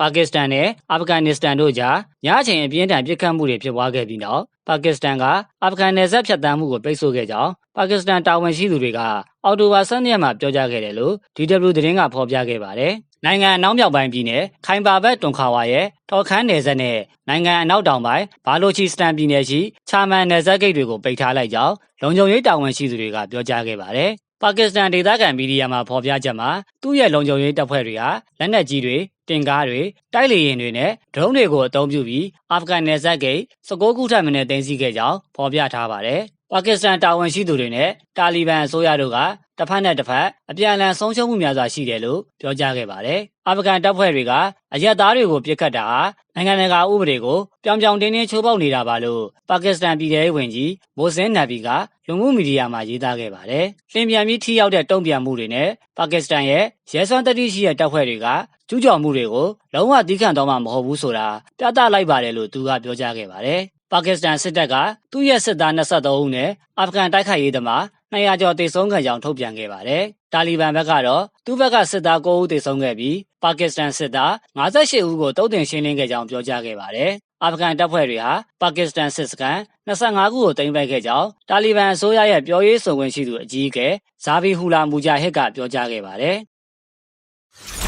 ပါကစ္စတန်နဲ့အာဖဂန်နစ္စတန်တို့ကြားညအချိန်အပြင်းထန်ပစ်ခတ်မှုတွေဖြစ်ပွားခဲ့ပြီးနောက်ပါကစ္စတန်ကအာဖဂန်နယ်စပ်ဖြတ်တန်းမှုကိုပိတ်ဆို့ခဲ့ကြောင်းပါကစ္စတန်တာဝန်ရှိသူတွေကအော်တိုဘာ12ရက်မှာပြောကြားခဲ့တယ်လို့ DW သတင်းကဖော်ပြခဲ့ပါတယ်။နိုင်ငံအနောက်မြောက်ပိုင်းပြည်နယ်ခိုင်ပါဘတ်တွန်ခါဝါရဲ့ထော်ခန်းနယ်စပ်နဲ့နိုင်ငံအနောက်တောင်ပိုင်းဘာလိုချီစတန်ပြည်နယ်ရှိချာမန်နယ်စပ်ဂိတ်တွေကိုပိတ်ထားလိုက်ကြောင်းလုံခြုံရေးတာဝန်ရှိသူတွေကပြောကြားခဲ့ပါတယ်။ပါကစ္စတန်ဒေသခံမီဒီယာမှာဖော်ပြချက်မှာသူ့ရဲ့လုံခြုံရေးတပ်ဖွဲ့တွေဟာလက်နက်ကြီးတွေ တင်ကားတွေတိုက်လေယာဉ်တွေနဲ့ဒရုန်းတွေကိုအသုံးပြုပြီးအာဖဂန်နယ်စပ်ဂိတ်16ခုထပ်မံသိမ်းဆည်းခဲ့ကြောင်းဖော်ပြထားပါတယ်။ပါကစ္စတန်တာဝန်ရှိသူတွေနဲ့တာလီဘန်အစိုးရတို့က တစ်ဖက်နဲ့တစ်ဖက်အပြန်အလှန်ဆုံးရှုံးမှုများစွာရှိတယ်လို့ပြောကြားခဲ့ပါတယ်။အာဖဂန်တပ်ဖွဲ့တွေကအရက်သားတွေကိုပြစ်ခတ်တာဟာနိုင်ငံတကာဥပဒေကိုပြောင်ပြောင်တင်းတင်းချိုးဖောက်နေတာပါလို့ပါကစ္စတန်ပြည်ထောင်ဝင်ကြီးမိုဆင်နဗီကလူမှုမီဒီယာမှာရေးသားခဲ့ပါတယ်။လင်ပြန်ပြီးထိရောက်တဲ့တုံ့ပြန်မှုတွေနဲ့ပါကစ္စတန်ရဲ့ရဲစွမ်းတတိရှိတဲ့တပ်ဖွဲ့တွေကကျူးကျော်မှုတွေကိုလုံးဝသီးခံတော့မှာမဟုတ်ဘူးဆိုတာပြသလိုက်ပါတယ်လို့သူကပြောကြားခဲ့ပါတယ်။ ပါကစ္စတန်စစ်တပ်ကသူ့ရဲ့စစ်သား23ဦးနဲ့အာဖဂန်တိုက်ခိုက်ရေးသမား200ကျော်တေဆုံးခံကြောင်းထုတ်ပြန်ခဲ့ပါတယ်။တာလီဘန်ဘက်ကတော့သူ့ဘက်ကစစ်သား9ဦးတေဆုံးခဲ့ပြီးပါကစ္စတန်စစ်သား58ဦးကိုတုံ့တင်ရှင်းလင်းခဲ့ကြောင်းပြောကြားခဲ့ပါတယ်။အာဖဂန်တပ်ဖွဲ့တွေဟာပါကစ္စတန်စစ်စခန်း25ခုကိုတင်ပိုက်ခဲ့ကြောင်းတာလီဘန်အစိုးရရဲ့ပြောရေးဆိုခွင့်ရှိသူအကြီးအကဲဇာဗီဟူလာမူဂျာဟစ်ကပြောကြားခဲ့ပါတယ်။